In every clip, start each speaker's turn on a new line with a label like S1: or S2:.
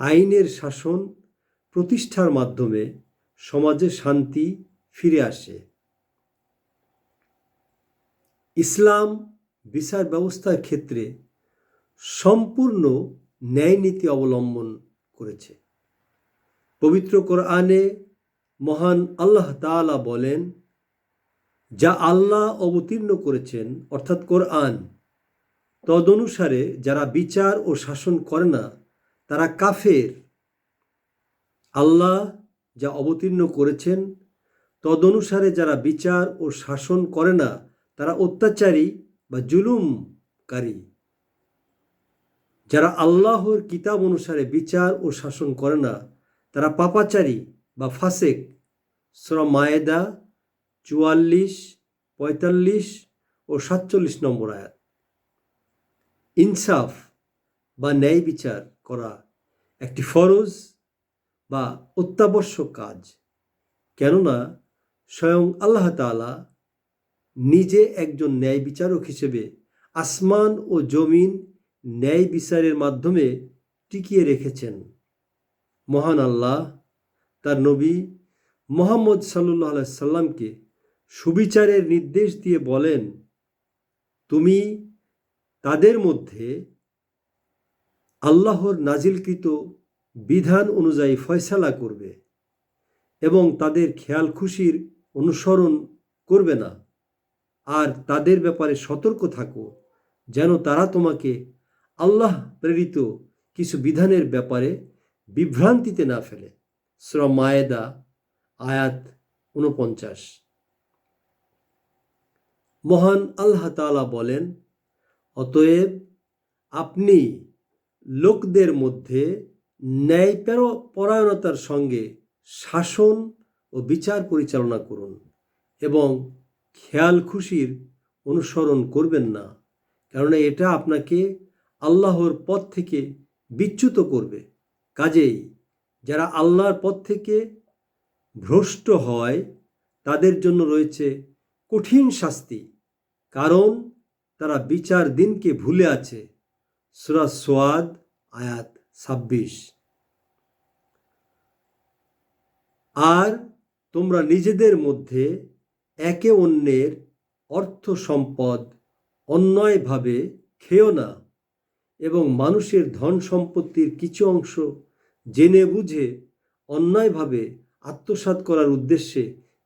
S1: আইনের শাসন প্রতিষ্ঠার মাধ্যমে সমাজে শান্তি ফিরে আসে। ইসলাম বিচার ব্যবস্থার ক্ষেত্রে সম্পূর্ণ ন্যায়নীতি অবলম্বন করেছে। পবিত্র কোরআনে মহান আল্লাহ তাআলা বলেন, যা আল্লাহ অবতীর্ণ করেছেন, অর্থাৎ কোরআন, তদনুসারে যারা বিচার ও শাসন করে না তারা কাফের। আল্লাহ যা অবতীর্ণ করেছেন, তদনুসারে যারা বিচার ও শাসন করে না, তারা অত্যাচারী বা জুলুমকারী। যারা আল্লাহর কিতাব অনুসারে বিচার ও শাসন করে না, তারা পাপাচারী বা ফাসেক। সুরা মায়েদা চুয়াল্লিশ, পঁয়তাল্লিশ ও সাতচল্লিশ নম্বর আয়াত। ইনসাফ বা ন্যায় বিচার। করা একটি ফরজ বা অত্যাবশ্যক কাজ। কেননা স্বয়ং আল্লাহ তাআলা নিজে একজন ন্যায় বিচারক হিসেবে আসমান ও জমিন ন্যায় বিচারের মাধ্যমে টিকিয়ে রেখেছেন। মহান আল্লাহ তার নবী মোহাম্মদ সাল্লাহ সাল্লামকে সুবিচারের নির্দেশ দিয়ে বলেন, তুমি তাদের মধ্যে আল্লাহর নাজিলকৃত বিধান অনুযায়ী ফয়সালা করবে এবং তাদের খেয়াল খুশির অনুসরণ করবে না। আর তাদের ব্যাপারে সতর্ক থাকো, যেন তারা তোমাকে আল্লাহ প্রেরিত কিছু বিধানের ব্যাপারে বিভ্রান্তিতে না ফেলে। শ্র মায়েদা, আয়াত উনপঞ্চাশ মহান আল্লাহ তালা বলেন, অতএব আপনি লোকদের মধ্যে ন্যায় পরায়ণতার সঙ্গে শাসন ও বিচার পরিচালনা করুন এবং খেয়াল খুশির অনুসরণ করবেন না, কেননা এটা আপনাকে আল্লাহর পথ থেকে বিচ্যুত করবে। কাজেই যারা আল্লাহর পথ থেকে ভ্রষ্ট হয়, তাদের জন্য রয়েছে কঠিন শাস্তি, কারণ তারা বিচার দিনকে ভুলে আছে। সুরা সোয়াদ, আয়াত ছাব্বিশ। আর তোমরা নিজেদের মধ্যে একে অন্যের অর্থ সম্পদ অন্যায়ভাবে খেও না এবং মানুষের ধন সম্পত্তির কিছু অংশ জেনে বুঝে অন্যায়ভাবে আত্মসাৎ করার উদ্দেশ্যে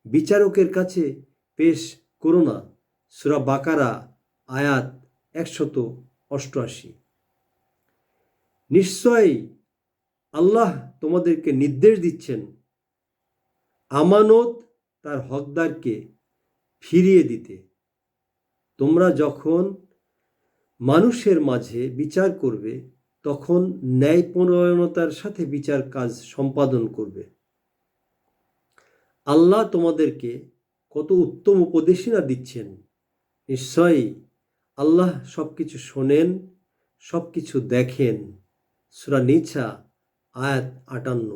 S1: বিচারকের কাছে পেশ করো না। সুরা বাকারা, আয়াত একশত অষ্টআশি। নিশ্চয়ই আল্লাহ তোমাদেরকে নির্দেশ দিচ্ছেন আমানত তার হকদারকে ফিরিয়ে দিতে। তোমরা যখন মানুষের মাঝে বিচার করবে, তখন ন্যায় ন্যায়পরায়ণতার সাথে বিচার কাজ সম্পাদন করবে। আল্লাহ তোমাদেরকে কত উত্তম উপদেশিনা দিচ্ছেন। নিশ্চয়ই আল্লাহ সব কিছু শোনেন সব কিছু দেখেন। সুরা নিছা আয়াত আটান্ন।